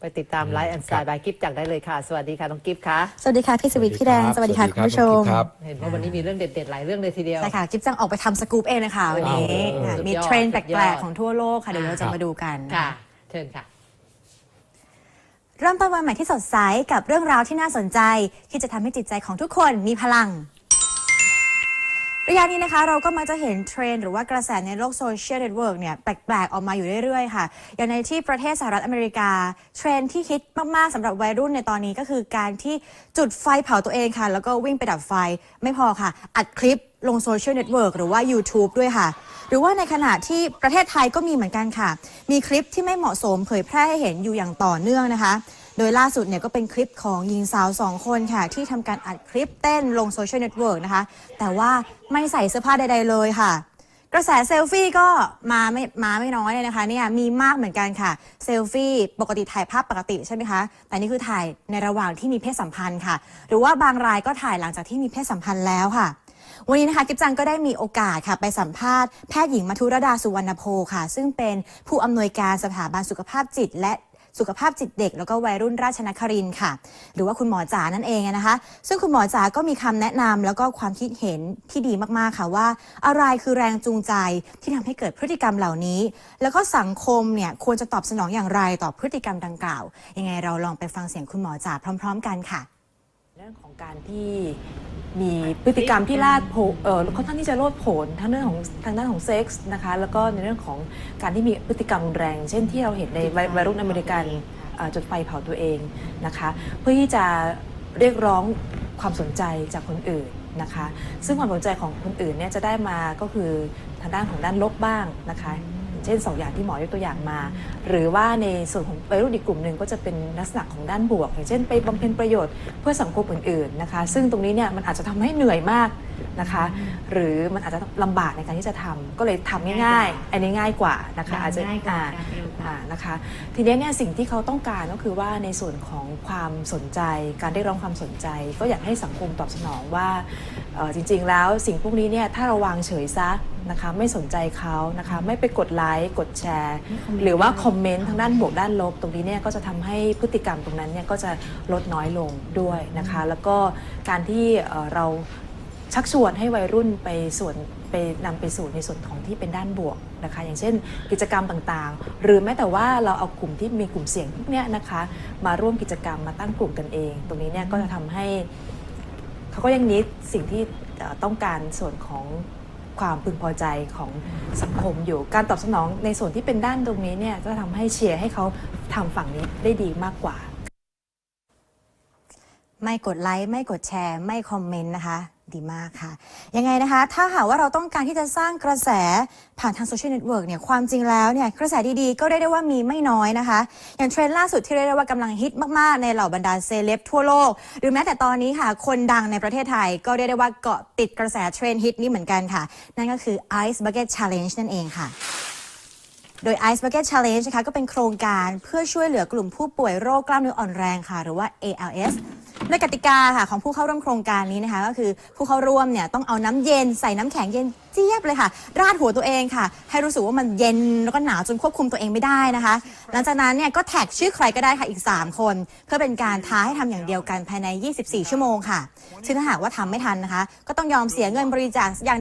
ไปติดตามไลฟ์แอนด์สไตล์บายกิฟจากได้เลยค่ะ สวัสดีค่ะน้องกิฟค่ะ สวัสดีค่ะ พี่สวิทย์พี่แดง สวัสดีค่ะคุณผู้ชม ครับ เห็นว่าวันนี้มีเรื่องเด็ดๆ หลายเรื่องเลยทีเดียว ใช่ค่ะ กิ๊บจังออกไปทำสกู๊ปเองนะคะวันนี้โอ้โหค่ะสุดยอดมีเทรนด์แปสุดยลอดกๆ ของทั่วโลกค่ะ เดี๋ยวเราจะครับมาดูกันค่ะ เชิญค่ะเริ่มต้นวันใหม่ที่สดใสกับเรื่องราวที่น่าสนใจ ที่จะทำให้จิตใจของทุกคนมีพลัง ระยะนี้นะคะเราก็มักจะเห็นเทรนหรือว่ากระแสในโลกโซเชียลเน็ตเวิร์กเนี่ยแปลกๆ ออกมาอยู่เรื่อยๆ ค่ะ อย่างในที่ประเทศสหรัฐอเมริกา เทรนที่ฮิตมากๆสำหรับวัยรุ่นในตอนนี้ก็คือการที่จุดไฟเผาตัวเองค่ะ แล้วก็วิ่งไปดับไฟไม่พอค่ะ อัดคลิปลงโซเชียลเน็ตเวิร์กหรือว่า YouTube ด้วยค่ะ หรือว่าในขณะที่ประเทศไทยก็มีเหมือนกันค่ะ มีคลิปที่ไม่เหมาะสมเผยแพร่ให้เห็นอยู่อย่างต่อเนื่องนะคะ โดยล่าสุดเนี่ยก็เป็นคลิปของหญิงสาวสองคนค่ะ ที่ทำการอัดคลิปเต้นลงโซเชียลเน็ตเวิร์กนะคะ แต่ว่าไม่ใส่เสื้อผ้าใด ๆ เลยค่ะกระแสเซลฟี่ก็มาไม่มาไม่น้อยเลยนะคะเนี่ยมีมากเหมือนกันค่ะเซลฟี่ปกติถ่ายภาพปกติใช่ไหมคะ แต่นี่คือถ่ายในระหว่างที่มีเพศสัมพันธ์ค่ะ หรือว่าบางรายก็ถ่ายหลังจากที่มีเพศสัมพันธ์แล้วค่ะ วันนี้นะคะกิฟจังก็ได้มีโอกาสค่ะไปสัมภาษณ์แพทย์หญิงมัทุรดาสุวรรณโพค่ะ ซึ่งเป็นผู้อำนวยการสถาบันสุขภาพจิต และ สุขภาพจิตเด็ก แล้วก็วัยรุ่นราชนครินค่ะ หรือว่าคุณหมอจ๋านั่นเองนะคะ ซึ่งคุณหมอจ๋าก็มีคำแนะนำแล้วก็ความคิดเห็นที่ดีมากๆค่ะว่า อะไรคือแรงจูงใจที่ทำให้เกิดพฤติกรรมเหล่านี้ แล้วก็สังคมเนี่ยควรจะตอบสนองอย่างไรต่อพฤติกรรมดังกล่าว ยังไงเราลองไปฟังเสียงคุณหมอจ๋าพร้อม ๆ กันค่ะ เรื่องของการที่มีพฤติกรรมที่ลาดโผเออค่อนข้างที่จะโลดโผนทั้งเรื่องของทางด้านของเซ็กส์นะคะ แล้วก็ในเรื่องของการที่มีพฤติกรรมรุนแรง เช่นที่เราเห็นในวัยวัยรุ่นอเมริกันอ่าจุดไฟเผาตัวเองนะคะ เพื่อที่จะเรียกร้องความสนใจจากคนอื่นนะคะ ซึ่งความสนใจของคนอื่นเนี่ยจะได้มาก็คือทางด้านของด้านลบบ้างนะคะอย่าง เช่นสองอย่างที่หมอยกตัวอย่างมา หรือว่าในส่วนของวัยรุ่นอีกกลุ่มหนึ่งก็จะเป็นลักษณะของด้านบวก อย่างเช่นไปบำเพ็ญประโยชน์เพื่อสังคมอื่นๆนะคะ ซึ่งตรงนี้เนี่ยมันอาจจะทำให้เหนื่อยมาก นะคะ หรือมันอาจจะลำบากในการที่จะทำก็เลยทำง่ายๆ อันนี้ง่ายกว่านะคะอาจจะง่ายกว่า อ่เร็วกว่าอ่านะคะทีนี้เนี่ยสิ่งที่เขาต้องการก็คือว่าในส่วนของความสนใจ การได้ร้องความสนใจ ก็อยากให้สังคมตอบสนองว่าเอ่อจริง ๆ แล้วสิ่งพวกนี้เนี่ยถ้าเราวางเฉยซะนะคะไม่สนใจเขานะคะไม่ไปกดไลค์กดแชร์ หรือว่าคอมเมนต์ทางด้านบวกด้านลบ ตรงนี้เนี่ยก็จะทำให้พฤติกรรมตรงนั้นเนี่ยก็จะลดน้อยลงด้วยนะคะ แล้วก็การที่เอ่อเรา ชักชวนให้วัยรุ่นไปส่วนไปนำไปสู่ในส่วนของที่เป็นด้านบวกนะคะ อย่างเช่น กิจกรรมต่างๆ หรือแม้แต่ว่าเราเอากลุ่มที่มีกลุ่มเสี่ยงพวกเนี้ยนะคะ มาร่วมกิจกรรมมาตั้งกลุ่มกันเอง ตรงนี้เนี่ยก็จะทำให้เขาก็ยังนิดสิ่งที่ต้องการส่วนของความพึงพอใจของสังคมอยู่ การตอบสนองในส่วนที่เป็นด้านตรงนี้เนี่ยก็ทำให้เชียร์ให้เขาทำฝั่งนี้ได้ดีมากกว่า ไม่กดไลค์ไม่กดแชร์ ไม่คอมเมนต์นะคะ ดีมากค่ะ ยังไงนะคะ ถ้าหากว่าเราต้องการที่จะสร้างกระแสผ่านทางโซเชียลเน็ตเวิร์กเนี่ยความจริงแล้วเนี่ยกระแสดีๆ ก็เรียกได้ว่ามีไม่น้อยนะคะ อย่างเทรนด์ล่าสุดที่เรียกได้ว่ากำลังฮิตมากๆ ในเหล่าบรรดาเซเลบทั่วโลก หรือแม้แต่ตอนนี้ค่ะ คนดังในประเทศไทย ก็เรียกได้ว่าเกาะติดกระแสเทรนด์ฮิตนี้เหมือนกันค่ะ นั่นก็คือ Ice Bucket Challenge นั่นเองค่ะโดย Ice Bucket Challenge นะคะก็เป็นโครงการเพื่อช่วยเหลือกลุ่มผู้ป่วยโรคกล้ามเนื้ออ่อนแรงค่ะ หรือว่า ALS โดยกติกาค่ะของผู้เข้าร่วมโครงการนี้นะคะ ก็คือผู้เข้าร่วมเนี่ยต้องเอาน้ำเย็นใส่น้ำแข็งเย็นเจี๊ยบเลยค่ะ ราดหัวตัวเองค่ะ ให้รู้สึกว่ามันเย็นแล้วก็หนาวจนควบคุมตัวเองไม่ได้นะคะ หลังจากนั้นเนี่ยก็แท็กชื่อใครก็ได้ค่ะอีก 3 คน เพื่อเป็นการท้าให้ทำอย่างเดียวกันภายใน 24 ชั่วโมงค่ะซึ่งถ้าหากว่าทำไม่ทันนะคะ ก็ต้องยอมเสียเงินบริจาคอย่าง